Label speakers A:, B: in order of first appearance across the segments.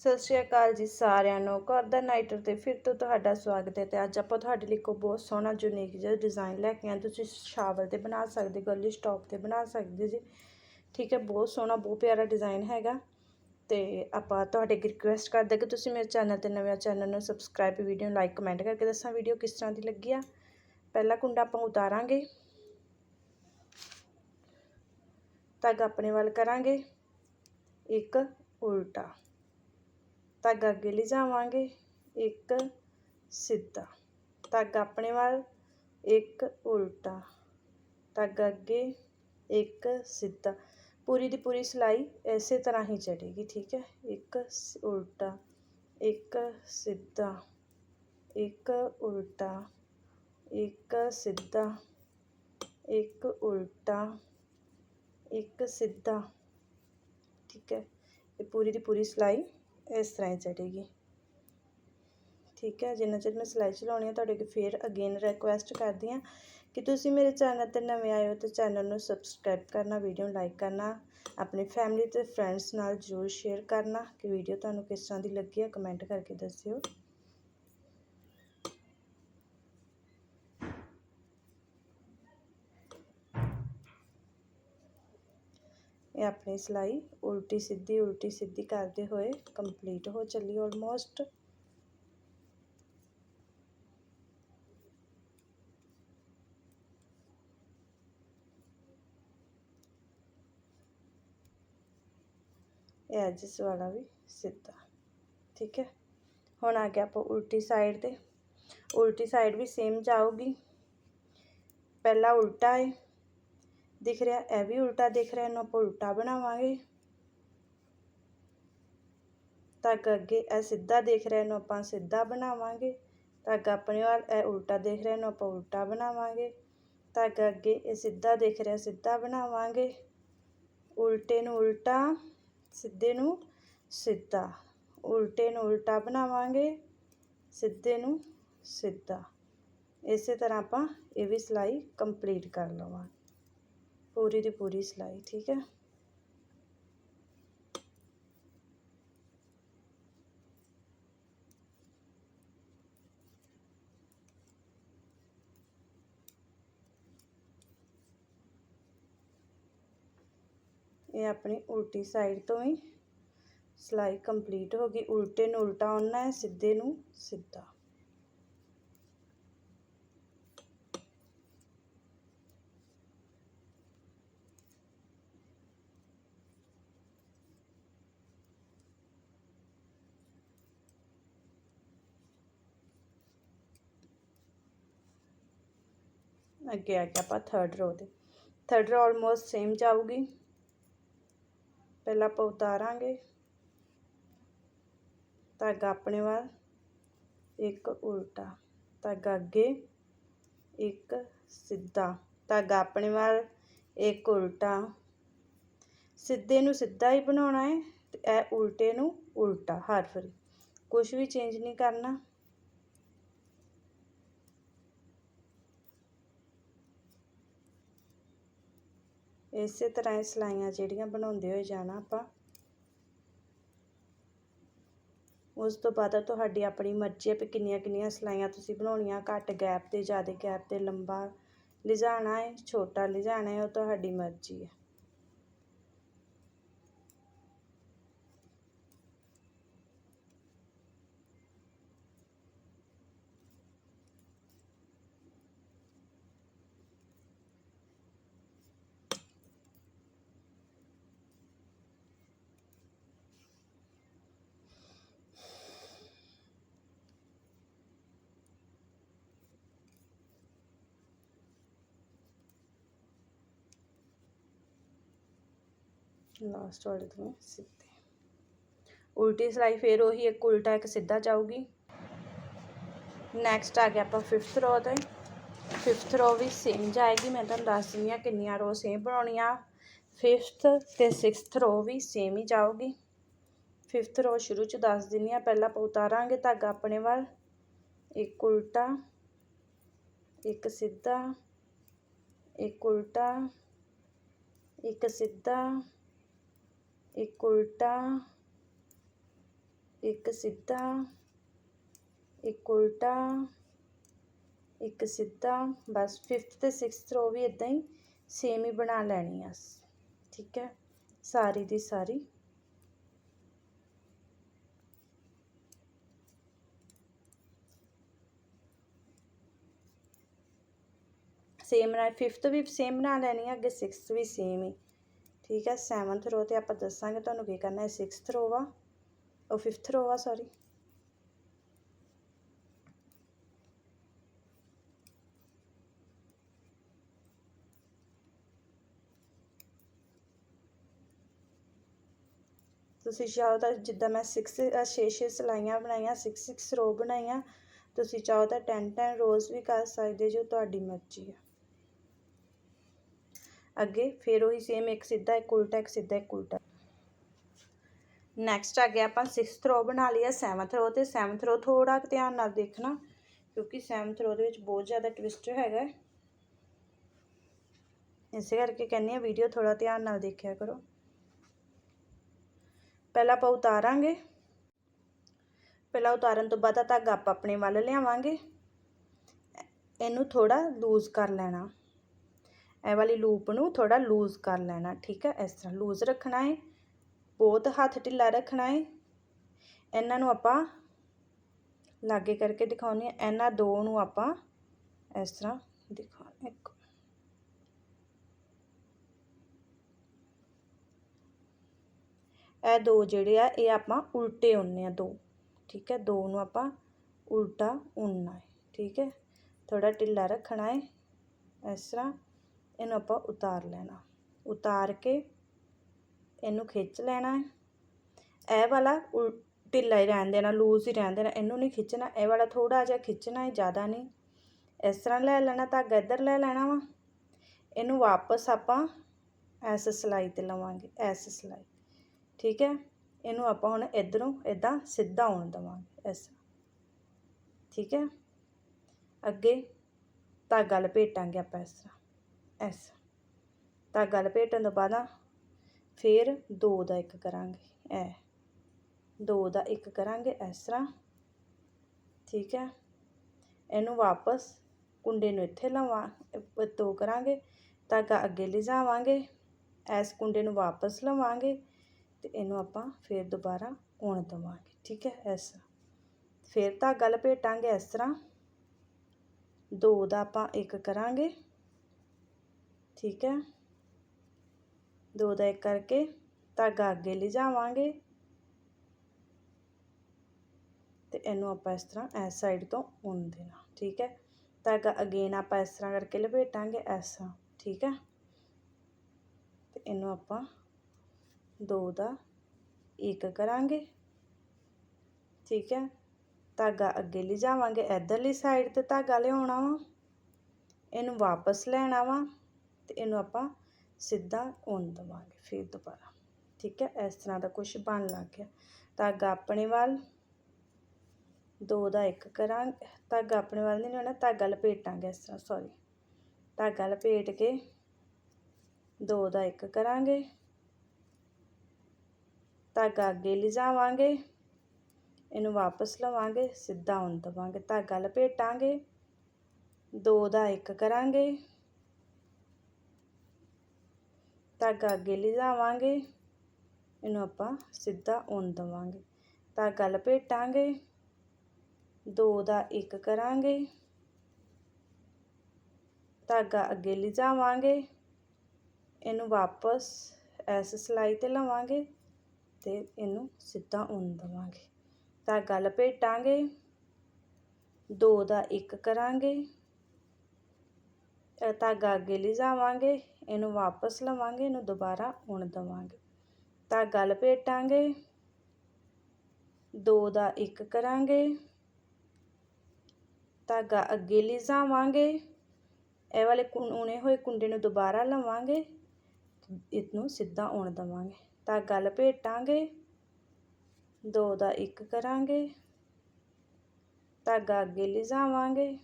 A: ਸਤਿ ਸ਼੍ਰੀ ਅਕਾਲ ਜੀ ਸਾਰਿਆਂ ਨੂੰ। ਘਰ ਦਾ ਨਾਈਟਰ ਤੇ ਫਿਰ ਤੋਂ ਤੁਹਾਡਾ ਸਵਾਗਤ ਹੈ ਤੇ ਅੱਜ ਆਪਾਂ ਤੁਹਾਡੇ ਲਈ ਇੱਕ ਬਹੁਤ ਸੋਹਣਾ ਯੂਨੀਕ ਜਿਹਾ ਡਿਜ਼ਾਈਨ ਲੈ ਕੇ ਆਏ ਤੁਸੀਂ ਸ਼ਾਵਰ ਤੇ ਬਣਾ ਸਕਦੇ ਗਰਲੀ ਸਟਾਪ ਤੇ ਬਣਾ ਸਕਦੇ ਜੀ। ਠੀਕ ਹੈ, ਬਹੁਤ ਸੋਹਣਾ, ਬਹੁਤ ਪਿਆਰਾ ਡਿਜ਼ਾਈਨ ਹੈਗਾ। ਤੇ ਆਪਾਂ ਤੁਹਾਡੇ ਅੱਗੇ ਰਿਕੁਐਸਟ ਕਰਦੇ ਕਿ ਤੁਸੀਂ ਮੇਰੇ ਚੈਨਲ ਤੇ ਨਵੇਂ ਚੈਨਲ ਨੂੰ ਸਬਸਕ੍ਰਾਈਬ ਵੀਡੀਓ ਲਾਈਕ ਕਮੈਂਟ ਕਰਕੇ ਦੱਸਾਂ ਵੀਡੀਓ ਕਿਸ ਤਰ੍ਹਾਂ ਦੀ ਲੱਗੀ ਆ। ਪਹਿਲਾ ਕੁੰਡਾ ਆਪਾਂ ਉਤਾਰਾਂਗੇ। ਧਾਗਾ ਆਪਣੇ ਵੱਲ ਕਰਾਂਗੇ। ਇੱਕ ਉਲਟਾ। ਧਾਗਾ ਅੱਗੇ ਲਿਜਾਵਾਂਗੇ, ਇੱਕ ਸਿੱਧਾ। ਧਾਗਾ ਆਪਣੇ ਵੱਲ, ਇੱਕ ਉਲਟਾ। ਧਾਗਾ ਅੱਗੇ, ਇੱਕ ਸਿੱਧਾ। ਪੂਰੀ ਦੀ ਪੂਰੀ ਸਿਲਾਈ ਇਸੇ ਤਰ੍ਹਾਂ ਹੀ ਚੜੇਗੀ ਠੀਕ ਹੈ? ਇੱਕ ਉਲਟਾ। ਇੱਕ ਸਿੱਧਾ। ਇੱਕ ਉਲਟਾ। ਇੱਕ ਸਿੱਧਾ। ਇੱਕ ਉਲਟਾ। ਇੱਕ ਸਿੱਧਾ। ਠੀਕ ਹੈ? ਇਹ ਪੂਰੀ ਦੀ ਪੂਰੀ ਸਿਲਾਈ ਇਸ ਤਰ੍ਹਾਂ ਹੀ ਚੜੇਗੀ ਠੀਕ ਹੈ, ਜਿੰਨਾ ਚਿਰ ਮੈਂ ਸਿਲਾਈ ਚਲਾਉਣੀ ਹੈ ਤੁਹਾਡੇ ਅੱਗੇ ਫੇਰ ਅਗੇਨ ਰਿਕੁਐਸਟ ਕਰਦੀ ਹਾਂ ਕਿ ਤੁਸੀਂ ਮੇਰੇ ਚੈਨਲ ਤੇ ਨਵੇਂ ਆਏ ਹੋ ਤਾਂ ਚੈਨਲ ਨੂੰ ਸਬਸਕ੍ਰਾਈਬ ਕਰਨਾ ਵੀਡੀਓ ਨੂੰ ਲਾਈਕ ਕਰਨਾ, ਆਪਣੀ ਫੈਮਿਲੀ ਤੇ ਫਰੈਂਡਸ ਨਾਲ ਜ਼ਰੂਰ ਸ਼ੇਅਰ ਕਰਨਾ ਕਿ ਵੀਡੀਓ ਤੁਹਾਨੂੰ ਕਿਸ ਤਰ੍ਹਾਂ ਦੀ ਲੱਗੀ ਹੈ ਕਮੈਂਟ ਕਰਕੇ ਦੱਸਿਓ। ਇਹ ਆਪਣੀ ਸਿਲਾਈ ਉਲਟੀ ਸਿੱਧੀ ਉਲਟੀ ਸਿੱਧੀ ਕਰਦੇ ਹੋਏ ਕੰਪਲੀਟ ਹੋ ਚੱਲੀ ਆਲਮੋਸਟ ਇਹ ਐਜਸ ਵਾਲਾ ਵੀ ਸਿੱਧਾ, ਠੀਕ ਹੈ? ਹੁਣ ਆ ਗਿਆ ਆਪਾਂ ਉਲਟੀ ਸਾਈਡ ਤੇ। ਉਲਟੀ ਸਾਈਡ ਵੀ ਸੇਮ ਜਾਊਗੀ। ਪਹਿਲਾ ਉਲਟਾ ਹੈ ਦਿਖ ਰਿਹਾ, ਇਹ ਵੀ ਉਲਟਾ ਦਿਖ ਰਿਹਾ, ਇਹਨੂੰ ਆਪਾਂ ਉਲਟਾ ਬਣਾਵਾਂਗੇ। ਧਾਗਾ ਅੱਗੇ ਇਹ ਸਿੱਧਾ ਦਿਖ ਰਿਹਾ, ਇਹਨੂੰ ਆਪਾਂ ਸਿੱਧਾ ਬਣਾਵਾਂਗੇ। ਧਾਗਾ ਆਪਣੇ ਵੱਲ, ਇਹ ਉਲਟਾ ਦਿਖ ਰਿਹਾ, ਇਹਨੂੰ ਆਪਾਂ ਉਲਟਾ ਬਣਾਵਾਂਗੇ। ਧਾਗਾ ਅੱਗੇ ਇਹ ਸਿੱਧਾ ਦਿਖ ਰਿਹਾ, ਸਿੱਧਾ ਬਣਾਵਾਂਗੇ। ਉਲਟੇ ਨੂੰ ਉਲਟਾ, ਸਿੱਧੇ ਨੂੰ ਸਿੱਧਾ। ਉਲਟੇ ਨੂੰ ਉਲਟਾ ਬਣਾਵਾਂਗੇ, ਸਿੱਧੇ ਨੂੰ ਸਿੱਧਾ। ਇਸੇ ਤਰ੍ਹਾਂ ਆਪਾਂ ਇਹ ਵੀ ਸਿਲਾਈ ਕੰਪਲੀਟ ਕਰ ਲਵਾਂਗੇ। ਪੂਰੀ ਦੀ ਪੂਰੀ ਸਿਲਾਈ, ਠੀਕ ਹੈ? ਇਹ ਆਪਣੀ ਉਲਟੀ ਸਾਈਡ ਤੋਂ ਹੀ ਸਿਲਾਈ ਕੰਪਲੀਟ ਹੋ ਗਈ। ਉਲਟੇ ਨੂੰ ਉਲਟਾ ਆਉਣਾ ਹੈ, ਸਿੱਧੇ ਨੂੰ ਸਿੱਧਾ। ਅੱਗੇ ਆ ਗਿਆ ਆਪਾਂ ਥਰਡ ਰੋ ਤੇ। ਥਰਡ ਰੋ ਆਲਮੋਸਟ ਸੇਮ ਜਾਊਗੀ ਪਹਿਲਾਂ ਆਪਾਂ ਉਤਾਰਾਂਗੇ। ਧਾਗਾ ਆਪਣੇ ਵੱਲ, ਇੱਕ ਉਲਟਾ। ਧਾਗਾ ਅੱਗੇ, ਇੱਕ ਸਿੱਧਾ। ਧਾਗਾ ਆਪਣੇ ਵੱਲ, ਇੱਕ ਉਲਟਾ। ਸਿੱਧੇ ਨੂੰ ਸਿੱਧਾ ਹੀ ਬਣਾਉਣਾ ਹੈ ਤੇ ਇਹ ਉਲਟੇ ਨੂੰ ਉਲਟਾ, ਹਰ ਵਾਰੀ। ਕੁਝ ਵੀ ਚੇਂਜ ਨਹੀਂ ਕਰਨਾ। ਇਸੇ ਤਰ੍ਹਾਂ ਇਹ ਸਲਾਈਆਂ ਜਿਹੜੀਆਂ ਬਣਾਉਂਦੇ ਹੋਏ ਜਾਣਾ ਆਪਾਂ। ਉਸ ਤੋਂ ਬਾਅਦ ਤੁਹਾਡੀ ਆਪਣੀ ਮਰਜ਼ੀ ਹੈ ਵੀ ਕਿੰਨੀਆਂ ਕਿੰਨੀਆਂ ਸਲਾਈਆਂ ਤੁਸੀਂ ਬਣਾਉਣੀਆਂ, ਘੱਟ ਗੈਪ ਤੇ, ਜ਼ਿਆਦਾ ਗੈਪ ਤੇ, ਲੰਬਾ। ਲਿਜਾਣਾ ਹੈ, ਛੋਟਾ ਲਿਜਾਣਾ ਹੈ, ਉਹ ਤੁਹਾਡੀ ਮਰਜ਼ੀ ਹੈ। ਲਾਸਟ ਵਾਲੇ ਤੋਂ ਸਿੱਧੇ। ਉਲਟੀ ਸਿਲਾਈ ਫੇਰ ਉਹੀ ਇੱਕ ਉਲਟਾ ਇੱਕ ਸਿੱਧਾ ਜਾਊਗੀ। ਨੈਕਸਟ ਆ ਗਿਆ ਆਪਾਂ 5th ਰੋ ਤੇ। 5th ਰੋ ਵੀ ਸੇਮ ਜਾਏਗੀ, ਮੈਂ ਤੁਹਾਨੂੰ ਦੱਸ ਦਿੰਦੀ ਆ ਕਿੰਨੀਆਂ ਰੋ ਸੇਮ ਬਣਾਉਣੀਆਂ। 5th ਤੇ 6th ਰੋ ਵੀ ਸੇਮ ਹੀ ਜਾਊਗੀ। 5th ਰੋ ਸ਼ੁਰੂ ਚ ਦੱਸ ਦਿੰਦੀ ਆ ਪਹਿਲਾਂ ਆਪਾਂ ਉਤਾਰਾਂਗੇ ਧਾਗਾ ਆਪਣੇ ਵੱਲ। ਇੱਕ ਉਲਟਾ, ਇੱਕ ਸਿੱਧਾ, ਇੱਕ ਉਲਟਾ, ਇੱਕ ਸਿੱਧਾ। ਇੱਕ ਉਲਟਾ, ਇੱਕ ਸਿੱਧਾ, ਇੱਕ ਉਲਟਾ, ਇੱਕ ਸਿੱਧਾ, ਬਸ 5th ਤੇ 6th ਰੋ ਵੀ ਇਦਾਂ ਹੀ ਸੇਮ ਹੀ ਬਣਾ ਲੈਣੀ ਆ। ਠੀਕ ਹੈ? ਸਾਰੀ ਦੀ ਸਾਰੀ। ਸੇਮ ਨਾ 5th ਵੀ ਸੇਮ ਬਣਾ ਲੈਣੀ ਆ, ਅੱਗੇ 6th ਵੀ ਸੇਮ ਹੀ। ਠੀਕ ਹੈ 7th ਰੋ ਤੇ ਆਪਾਂ ਦੱਸਾਂਗੇ ਤੁਹਾਨੂੰ ਕੀ ਕਰਨਾ ਹੈ। 6th ਰੋ ਵਾ ਉਹ 5th ਰੋ ਆ ਸੌਰੀ ਤੁਸੀਂ ਚਾਹੋ ਤਾਂ ਜਿੱਦਾਂ ਮੈਂ 6 6 6 ਸਲਾਈਆਂ ਬਣਾਈਆਂ 6 6 ਰੋ ਬਣਾਈਆਂ, ਤੁਸੀਂ ਚਾਹੋ ਤਾਂ 10 10 ਰੋਜ਼ ਵੀ ਕਰ ਸਕਦੇ ਜੋ ਤੁਹਾਡੀ ਮਰਜ਼ੀ ਆ। ਅੱਗੇ ਫਿਰ ਉਹੀ ਸੇਮ ਇੱਕ ਸਿੱਧਾ, ਇੱਕ ਉਲਟਾ, ਇੱਕ ਸਿੱਧਾ, ਇੱਕ ਉਲਟਾ। ਨੈਕਸਟ ਆ ਗਿਆ ਆਪਾਂ 6th ਰੋ ਬਣਾ ਲਿਆ 7th ਰੋ ਤੇ 7th ਰੋ ਥੋੜਾ ਧਿਆਨ ਨਾਲ ਦੇਖਣਾ, ਕਿਉਂਕਿ 7th ਰੋ ਦੇ ਵਿੱਚ ਬਹੁਤ ਜ਼ਿਆਦਾ ਟਵਿਸਟ ਹੈਗਾ। ਇਸੇ ਕਰਕੇ ਕਹਿੰਨੀ ਆ ਵੀਡੀਓ ਥੋੜਾ ਧਿਆਨ ਨਾਲ ਦੇਖਿਆ ਕਰੋ। ਪਹਿਲਾਂ ਆਪਾਂ ਉਤਾਰਾਂਗੇ। ਪਹਿਲਾਂ ਉਤਾਰਨ ਤੋਂ ਬਾਅਦ ਧਾਗਾ ਆਪਾਂ ਆਪਣੇ ਵੱਲ ਲਿਆਵਾਂਗੇ। ਇਹਨੂੰ ਥੋੜਾ ਲੂਜ਼ ਕਰ ਲੈਣਾ। ਇਹ ਵਾਲੀ ਲੂਪ ਨੂੰ ਥੋੜਾ ਲੂਜ਼ ਕਰ ਲੈਣਾ, ਠੀਕ ਹੈ? ਇਸ ਤਰ੍ਹਾਂ ਲੂਜ਼ ਰੱਖਣਾ ਹੈ, ਬਹੁਤ ਹੱਥ ਢਿੱਲਾ ਰੱਖਣਾ ਹੈ। ਇਹਨਾਂ ਨੂੰ ਆਪਾਂ ਲਾਗੇ ਕਰਕੇ ਦਿਖਾਉਣੀ ਹੈ। ਇਹਨਾਂ ਦੋ ਨੂੰ ਆਪਾਂ ਇਸ ਤਰ੍ਹਾਂ ਦਿਖਾਉਣਾ ਇੱਕ। ਇਹ ਦੋ ਜਿਹੜੇ ਆ, ਇਹ ਆਪਾਂ ਉਲਟੇ ਉਣਨੇ ਆ ਦੋ, ਠੀਕ ਹੈ? ਦੋ ਨੂੰ ਆਪਾਂ ਉਲਟਾ ਉਣਨਾ ਹੈ, ਠੀਕ ਹੈ? ਥੋੜਾ ਢਿੱਲਾ ਰੱਖਣਾ ਹੈ। ਇਸ ਤਰ੍ਹਾਂ ਇਹਨੂੰ ਆਪਾਂ ਉਤਾਰ ਲੈਣਾ। ਉਤਾਰ ਕੇ ਇਹਨੂੰ ਖਿੱਚ ਲੈਣਾ ਹੈ। ਇਹ ਵਾਲਾ ਢਿੱਲਾ ਹੀ ਰਹਿਣ ਦੇਣਾ ਲੂਜ਼ ਹੀ ਰਹਿਣ ਦੇਣਾ। ਇਹਨੂੰ ਨਹੀਂ ਖਿੱਚਣਾ, ਇਹ ਵਾਲਾ ਥੋੜਾ ਜਿਹਾ ਖਿੱਚਣਾ ਹੈ, ਜ਼ਿਆਦਾ ਨਹੀਂ। ਇਸ ਤਰ੍ਹਾਂ ਲੈ ਲੈਣਾ, ਧਾਗਾ ਇੱਧਰ ਲੈ ਲੈਣਾ ਵਾ। ਇਹਨੂੰ ਵਾਪਸ ਆਪਾਂ ਐਸ ਸਲਾਈ ਤੇ ਲਵਾਂਗੇ ਐਸ ਸਲਾਈ। ਠੀਕ ਹੈ? ਇਹਨੂੰ ਆਪਾਂ ਹੁਣ ਇਧਰੋਂ ਇਦਾਂ ਸਿੱਧਾ ਆਉਣ ਦਵਾਂਗੇ, ਇਸ ਠੀਕ ਹੈ? ਅੱਗੇ ਧਾਗਾ ਲਪੇਟਾਂਗੇ ਆਪਾਂ ਇਸ ਤਰ੍ਹਾਂ। ਇਸ ਧਾਗਾ ਲਪੇਟਣ ਤੋਂ ਬਾਅਦ ਫਿਰ ਦੋ ਦਾ ਇੱਕ ਕਰਾਂਗੇ, ਐ। ਦੋ ਦਾ ਇੱਕ ਕਰਾਂਗੇ ਇਸ ਤਰ੍ਹਾਂ, ਠੀਕ ਹੈ ਇਹਨੂੰ ਵਾਪਸ ਕੁੰਡੇ ਨੂੰ ਇੱਥੇ ਲਵਾ ਦੋ ਕਰਾਂਗੇ ਧਾਗਾ ਅੱਗੇ ਲਿਜਾਵਾਂਗੇ, ਇਸ ਕੁੰਡੇ ਨੂੰ ਵਾਪਸ ਲਵਾਂਗੇ ਤੇ ਇਹਨੂੰ ਆਪਾਂ ਫਿਰ ਦੁਬਾਰਾ ਉਣ ਦਵਾਂਗੇ, ਠੀਕ ਹੈ ਇਸ। ਫਿਰ ਧਾਗਾ ਲਪੇਟਾਂਗੇ ਇਸ ਤਰ੍ਹਾਂ, ਦੋ ਦਾ ਆਪਾਂ ਇੱਕ ਕਰਾਂਗੇ ਠੀਕ ਹੈ? ਦੋ ਦਾ ਇੱਕ ਕਰਕੇ ਧਾਗਾ ਅੱਗੇ ਲਿਜਾਵਾਂਗੇ। ਤੇ ਇਹਨੂੰ ਆਪਾਂ ਇਸ ਤਰ੍ਹਾਂ ਇਸ ਸਾਈਡ ਤੋਂ ਉਣ ਦੇਣਾ, ਠੀਕ ਹੈ? ਧਾਗਾ ਅਗੇਨ ਆਪਾਂ ਇਸ ਤਰ੍ਹਾਂ ਕਰਕੇ ਲਪੇਟਾਂਗੇ ਇਸ ਤਰ੍ਹਾਂ ਠੀਕ ਹੈ? ਤੇ ਇਹਨੂੰ ਆਪਾਂ ਦੋ ਦਾ ਇੱਕ ਕਰਾਂਗੇ, ਠੀਕ ਹੈ? ਧਾਗਾ ਅੱਗੇ ਲਿਜਾਵਾਂਗੇ, ਇਧਰਲੀ ਸਾਈਡ ਤੇ ਧਾਗਾ ਲਿਆਉਣਾ ਵਾ। ਇਹਨੂੰ ਵਾਪਸ ਲੈਣਾ ਵਾ। ਤੇ ਇਹਨੂੰ ਆਪਾਂ ਸਿੱਧਾ ਉਣ ਦਵਾਂਗੇ ਫਿਰ ਦੁਬਾਰਾ। ਠੀਕ ਹੈ? ਇਸ ਤਰ੍ਹਾਂ ਦਾ ਕੁਝ ਬਣ ਲੱਗ ਗਿਆ। ਧਾਗਾ ਆਪਣੇ ਵੱਲ, ਦੋ ਦਾ ਇੱਕ ਕਰਾਂਗੇ। ਧਾਗਾ ਆਪਣੇ ਵੱਲ ਨਹੀਂ ਹੋਣਾ ਧਾਗਾ ਲਪੇਟਾਂਗੇ ਇਸ ਤਰ੍ਹਾਂ ਸੌਰੀ ਧਾਗਾ ਲਪੇਟ ਕੇ ਦੋ ਦਾ ਇੱਕ ਕਰਾਂਗੇ। ਧਾਗਾ ਅੱਗੇ ਲਿਜਾਵਾਂਗੇ। ਇਹਨੂੰ ਵਾਪਸ ਲਵਾਂਗੇ, ਸਿੱਧਾ ਉਣ ਦਵਾਂਗੇ। ਧਾਗਾ ਲਪੇਟਾਂਗੇ। ਦੋ ਦਾ ਇੱਕ ਕਰਾਂਗੇ। ਧਾਗਾ ਅੱਗੇ ਲਿਜਾਵਾਂਗੇ। ਇਹਨੂੰ ਆਪਾਂ ਸਿੱਧਾ ਉਣ ਦਵਾਂਗੇ। ਧਾਗਾ ਲਪੇਟਾਂਗੇ ਦੋ ਦਾ ਇੱਕ ਕਰਾਂਗੇ। ਧਾਗਾ ਅੱਗੇ ਲਿਜਾਵਾਂਗੇ। ਇਹਨੂੰ ਵਾਪਸ ਇਸ ਸਲਾਈ ਤੇ ਲਵਾਂਗੇ ਤੇ ਇਹਨੂੰ ਸਿੱਧਾ ਉਣ ਦਵਾਂਗੇ। ਧਾਗਾ ਲਪੇਟਾਂਗੇ ਦੋ ਦਾ ਇੱਕ ਕਰਾਂਗੇ। ਧਾਗਾ ਅੱਗੇ ਲਿਜਾਵਾਂਗੇ ਇਹਨੂੰ ਵਾਪਸ ਲਵਾਂਗੇ, ਇਹਨੂੰ ਦੁਬਾਰਾ ਉਣ ਦਵਾਂਗੇ। ਧਾਗਾ ਲਪੇਟਾਂਗੇ ਦੋ ਦਾ ਇੱਕ ਕਰਾਂਗੇ। ਧਾਗਾ ਅੱਗੇ ਲਿਜਾਵਾਂਗੇ ਇਹ ਵਾਲੇ ਉਣੇ ਹੋਏ ਕੁੰਡੇ ਨੂੰ ਦੁਬਾਰਾ ਲਵਾਂਗੇ, ਇਹਨੂੰ ਸਿੱਧਾ ਉਣ ਦਵਾਂਗੇ। ਧਾਗਾ ਲਪੇਟਾਂਗੇ ਦੋ ਦਾ ਇੱਕ ਕਰਾਂਗੇ ਧਾਗਾ ਅੱਗੇ ਲਿਜਾਵਾਂਗੇ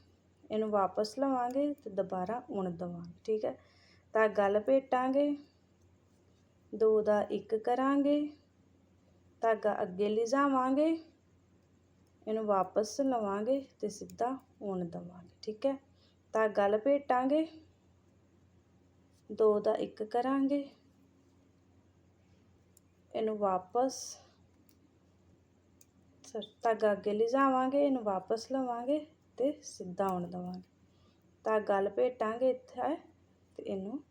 A: ਇਹਨੂੰ ਵਾਪਸ ਲਵਾਂਗੇ ਤੇ ਦੁਬਾਰਾ ਉਣ ਦਵਾਂਗੇ, ਠੀਕ ਹੈ? ਤਾਂ ਗੱਲ ਭੇਟਾਂਗੇ, ਦੋ ਦਾ ਇੱਕ ਕਰਾਂਗੇ, ਧਾਗਾ ਅੱਗੇ ਲਿਜਾਵਾਂਗੇ, ਇਹਨੂੰ ਵਾਪਸ ਲਵਾਂਗੇ ਤੇ ਸਿੱਧਾ ਉਣ ਦਵਾਂਗੇ, ਠੀਕ ਹੈ? ਤਾਂ ਗੱਲ ਭੇਟਾਂਗੇ, ਦੋ ਦਾ ਇੱਕ ਕਰਾਂਗੇ, ਇਹਨੂੰ ਵਾਪਸ, ਸਰ ਧਾਗਾ ਅੱਗੇ ਲਿਜਾਵਾਂਗੇ, ਇਹਨੂੰ ਵਾਪਸ ਲਵਾਂਗੇ ਤੇ ਸਿੱਧਾ ਉਣ ਦਵਾਂਗੇ। ਧਾਗਾ ਲਪੇਟਾਂਗੇ ਇੱਥੇ ਤੇ ਇਹਨੂੰ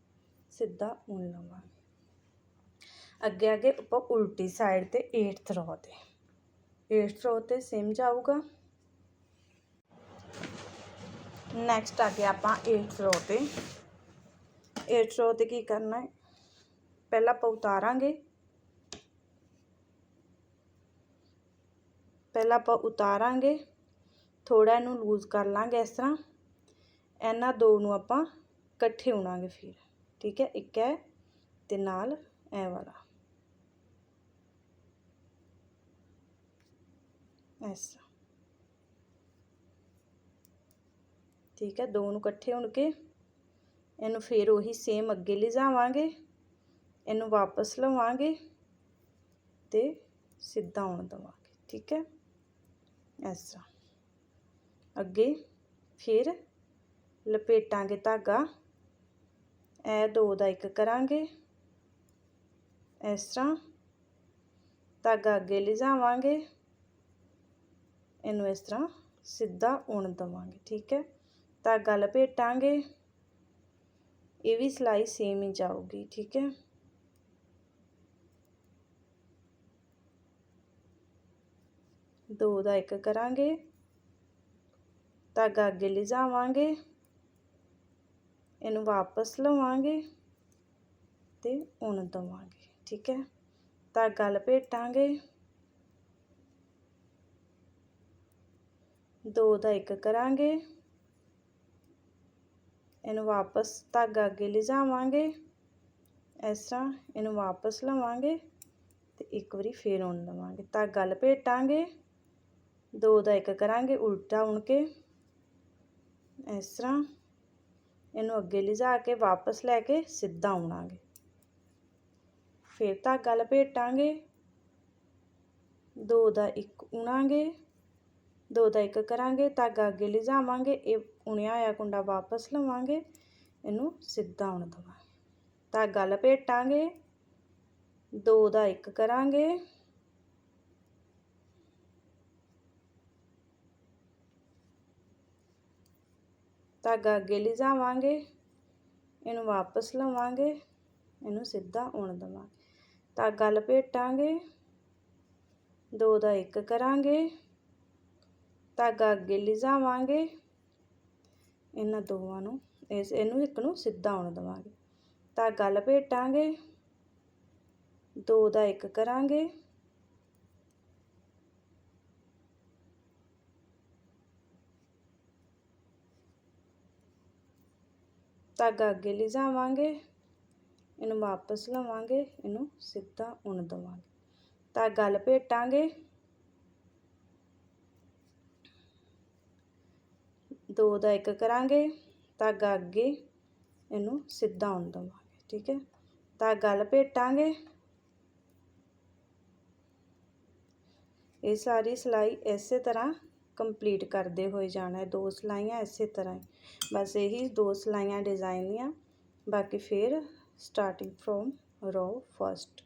A: ਸਿੱਧਾ ਉਣ ਲਵਾਂਗੇ। ਅੱਗੇ ਅੱਗੇ ਆਪਾਂ ਉਲਟੀ ਸਾਈਡ ਤੇ 8th ਰੋ ਤੇ। 8th ਰੋ ਤੇ ਸੇਮ ਜਾਊਗਾ। ਨੈਕਸਟ ਆ ਗਿਆ ਆਪਾਂ 8th ਰੋ ਤੇ। 8th ਰੋ ਤੇ ਕੀ ਕਰਨਾ ਹੈ? ਪਹਿਲਾਂ ਆਪਾਂ ਉਤਾਰਾਂਗੇ। ਪਹਿਲਾਂ ਆਪਾਂ ਉਤਾਰਾਂਗੇ। ਥੋੜਾ ਇਹਨੂੰ ਲੂਜ਼ ਕਰ ਲਾਂਗੇ ਇਸ ਤਰ੍ਹਾਂ। ਇਹਨਾਂ ਦੋ ਨੂੰ ਆਪਾਂ ਇਕੱਠੇ ਉਣਾਂਗੇ ਫਿਰ। ਠੀਕ ਹੈ? ਇੱਕ ਹੈ ਤੇ ਨਾਲ ਇਹ ਵਾਲਾ। ਐਸਾ ਠੀਕ ਹੈ? ਦੋ ਨੂੰ ਇਕੱਠੇ ਹੋਣ ਕੇ ਇਹਨੂੰ ਫਿਰ ਉਹੀ ਸੇਮ ਅੱਗੇ ਲਿਜਾਵਾਂਗੇ। ਇਹਨੂੰ ਵਾਪਸ ਲਵਾਂਗੇ ਤੇ ਸਿੱਧਾ ਆਉਣ ਦਵਾਂਗੇ। ਠੀਕ ਹੈ? ਐਸਾ ਅੱਗੇ ਫਿਰ ਲਪੇਟਾਂਗੇ ਧਾਗਾ। ਇਹ ਦੋ ਦਾ ਇੱਕ ਕਰਾਂਗੇ। ਇਸ ਤਰ੍ਹਾਂ ਧਾਗਾ ਅੱਗੇ ਲਿਜਾਵਾਂਗੇ। ਇਹਨੂੰ ਇਸ ਤਰ੍ਹਾਂ ਸਿੱਧਾ ਉਣ ਦਵਾਂਗੇ, ਠੀਕ ਹੈ। ਧਾਗਾ ਲਪੇਟਾਂਗੇ। ਇਹ ਵੀ ਸਿਲਾਈ ਸੇਮ ਹੀ ਜਾਊਗੀ, ਠੀਕ ਹੈ। ਦੋ ਦਾ ਇੱਕ ਕਰਾਂਗੇ। ਧਾਗਾ ਅੱਗੇ ਲਿਜਾਵਾਂਗੇ। ਇਹਨੂੰ ਵਾਪਸ ਲਵਾਂਗੇ ਤੇ ਉਣ ਦਵਾਂਗੇ, ਠੀਕ ਹੈ? ਧਾਗਾ ਲਪੇਟਾਂਗੇ ਦੋ ਦਾ ਇੱਕ ਕਰਾਂਗੇ। ਇਹਨੂੰ ਵਾਪਸ ਧਾਗਾ ਅੱਗੇ ਲਿਜਾਵਾਂਗੇ। ਇਸ ਤਰ੍ਹਾਂ ਇਹਨੂੰ ਵਾਪਸ ਲਵਾਂਗੇ ਤੇ ਇੱਕ ਵਾਰੀ ਫੇਰ ਉਣ ਲਵਾਂਗੇ। ਧਾਗਾ ਲਪੇਟਾਂਗੇ ਦੋ ਦਾ ਇੱਕ ਕਰਾਂਗੇ, ਉਲਟਾ ਉਣ ਕੇ। ਇਸ ਤਰ੍ਹਾਂ ਇਹਨੂੰ ਅੱਗੇ ਲਿਜਾ ਕੇ ਵਾਪਸ ਲੈ ਕੇ ਸਿੱਧਾ ਉਣਾਂਗੇ ਫਿਰ ਧਾਗਾ ਲਪੇਟਾਂਗੇ ਦੋ ਦਾ ਇੱਕ ਉਣਾਂਗੇ, ਦੋ ਦਾ ਇੱਕ ਕਰਾਂਗੇ ਧਾਗਾ ਅੱਗੇ ਲਿਜਾਵਾਂਗੇ, ਇਹ ਉਣਿਆ ਹੋਇਆ ਕੁੰਡਾ ਵਾਪਸ ਲਵਾਂਗੇ, ਇਹਨੂੰ ਸਿੱਧਾ ਆਉਣ ਦਵਾਂਗੇ। ਧਾਗਾ ਲਪੇਟਾਂਗੇ ਦੋ ਦਾ ਇੱਕ ਕਰਾਂਗੇ ਧਾਗਾ ਅੱਗੇ ਲਿਜਾਵਾਂਗੇ, ਇਹਨੂੰ ਵਾਪਸ ਲਵਾਂਗੇ, ਇਹਨੂੰ ਸਿੱਧਾ ਉਣ ਦਵਾਂਗੇ। ਧਾਗਾ ਲਪੇਟਾਂਗੇ, ਦੋ ਦਾ ਇੱਕ ਕਰਾਂਗੇ, ਧਾਗਾ ਅੱਗੇ ਲਿਜਾਵਾਂਗੇ, ਇਹਨਾਂ ਦੋਵਾਂ ਨੂੰ, ਇਸ, ਇਹਨੂੰ ਇੱਕ ਨੂੰ ਸਿੱਧਾ ਉਣ ਦਵਾਂਗੇ। ਧਾਗਾ ਲਪੇਟਾਂਗੇ, ਦੋ ਦਾ ਇੱਕ ਕਰਾਂਗੇ ਧਾਗਾ ਅੱਗੇ ਲਿਜਾਵਾਂਗੇ, ਇਹਨੂੰ ਵਾਪਸ ਲਵਾਂਗੇ, ਇਹਨੂੰ ਸਿੱਧਾ ਉਣ ਦਵਾਂਗੇ। ਧਾਗਾ ਲਪੇਟਾਂਗੇ। ਦੋ ਦਾ ਇੱਕ ਕਰਾਂਗੇ, ਧਾਗਾ ਅੱਗੇ ਇਹਨੂੰ ਸਿੱਧਾ ਉਣ ਦਵਾਂਗੇ, ਠੀਕ ਹੈ? ਧਾਗਾ ਲਪੇਟਾਂਗੇ। ਇਹ ਸਾਰੀ ਸਿਲਾਈ ਇਸੇ ਤਰ੍ਹਾਂ ਕੰਪਲੀਟ ਕਰਦੇ ਹੋਏ ਜਾਣਾ ਦੋ ਸਲਾਈਆਂ ਇਸੇ ਤਰ੍ਹਾਂ ਬਸ ਇਹੀ ਦੋ ਸਲਾਈਆਂ ਡਿਜ਼ਾਈਨ ਦੀਆਂ, ਬਾਕੀ ਫਿਰ ਸਟਾਰਟਿੰਗ ਫਰੋਮ ਰੋ ਫਸਟ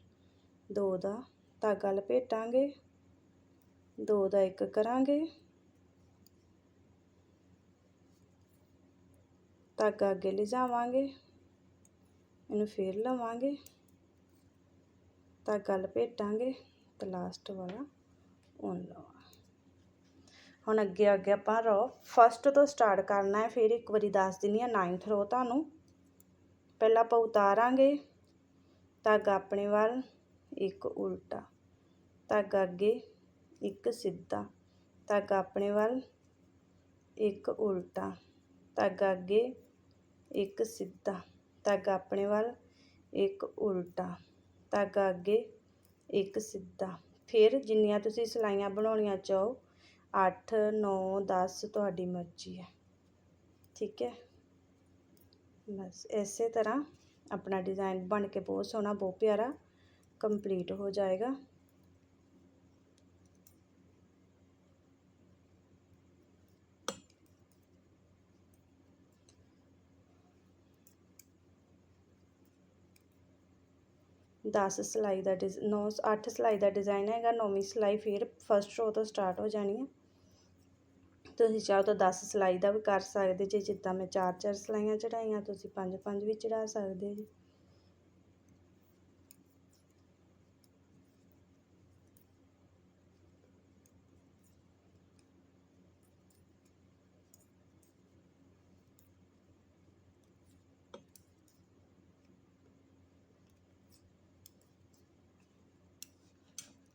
A: ਦੋ ਦਾ ਧਾਗਾ ਲਪੇਟਾਂਗੇ, ਦੋ ਦਾ ਇੱਕ ਕਰਾਂਗੇ। ਧਾਗਾ ਅੱਗੇ ਲਿਜਾਵਾਂਗੇ, ਇਹਨੂੰ ਫੇਰ ਲਵਾਂਗੇ। ਧਾਗਾ ਲਪੇਟਾਂਗੇ ਤੇ ਲਾਸਟ ਵਾਲਾ ਉਣ ਲਵਾਂਗੇ। ਹੁਣ ਅੱਗੇ ਅੱਗੇ ਆਪਾਂ ਰੋ। ਫਸਟ ਤੋਂ ਸਟਾਰਟ ਕਰਨਾ ਹੈ, ਫਿਰ ਇੱਕ ਵਾਰੀ ਦੱਸ ਦਿੰਨੀ ਆ 9th ਰੋ ਤੁਹਾਨੂੰ। ਪਹਿਲਾਂ ਆਪਾਂ ਉਤਾਰਾਂਗੇ। ਧਾਗਾ ਆਪਣੇ ਵੱਲ, ਇੱਕ ਉਲਟਾ। ਧਾਗਾ ਅੱਗੇ, ਇੱਕ ਸਿੱਧਾ। ਧਾਗਾ ਆਪਣੇ ਵੱਲ, ਇੱਕ ਉਲਟਾ। ਧਾਗਾ ਅੱਗੇ, ਇੱਕ ਸਿੱਧਾ। ਧਾਗਾ ਆਪਣੇ ਵੱਲ, ਇੱਕ ਉਲਟਾ। ਧਾਗਾ ਅੱਗੇ, ਇੱਕ ਸਿੱਧਾ। ਫਿਰ ਜਿੰਨੀਆਂ ਤੁਸੀਂ ਸਲਾਈਆਂ ਬਣਾਉਣੀਆਂ ਚਾਹੋ अठ नौ दस थोड़ी मर्ज़ी है ठीक है बस इस तरह अपना डिज़ाइन बन के बहुत सोहना बहुत प्यारा कंप्लीट हो जाएगा दस सिलाई का डिज नौ अठ सिलाई का डिज़ाइन है नौवीं सिलाई फिर फस्ट रो तो स्टार्ट हो जानी है ਤੁਸੀਂ ਚਾਹੋ ਤਾਂ 10 ਸਿਲਾਈ ਦਾ ਵੀ ਕਰ ਸਕਦੇ ਜੇ ਜਿੱਦਾਂ ਮੈਂ ਚਾਰ ਚਾਰ ਸਿਲਾਈਆਂ ਚੜਾਈਆਂ ਤੁਸੀਂ ਪੰਜ ਪੰਜ ਵੀ ਚੜਾ ਸਕਦੇ ਜੀ।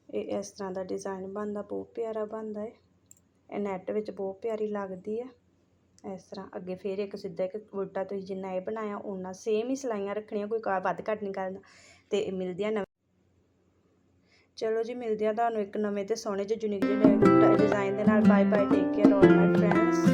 A: ਇਹ ਇਸ ਤਰ੍ਹਾਂ ਦਾ ਡਿਜ਼ਾਈਨ ਬਣਦਾ, ਬਹੁਤ ਪਿਆਰਾ ਬਣਦਾ ਹੈ ਇਹ ਨੈੱਟ ਵਿੱਚ ਬਹੁਤ ਪਿਆਰੀ ਲੱਗਦੀ ਹੈ ਇਸ ਤਰ੍ਹਾਂ ਅੱਗੇ ਫਿਰ ਇੱਕ ਸਿੱਧਾ ਇੱਕ ਉਲਟਾ ਤੁਸੀਂ ਜਿੰਨਾ ਇਹ ਬਣਾਇਆ ਉਹਨਾਂ ਸੇਮ ਹੀ ਸਿਲਾਈਆਂ ਰੱਖਣੀਆਂ, ਕੋਈ ਕਾ, ਵੱਧ ਘੱਟ ਨਹੀਂ ਕਰਨਾ ਅਤੇ ਮਿਲਦੀ ਆ ਨਵੀਂ। ਚਲੋ ਜੀ, ਮਿਲਦੇ ਆ ਤੁਹਾਨੂੰ ਇੱਕ ਨਵੇਂ ਅਤੇ ਸੋਹਣੇ ਜਿਹੇ ਯੂਨੀਕ ਜਿਹੇ ਡਿਜ਼ਾਈਨ ਦੇ ਨਾਲ। Bye bye take care all my friends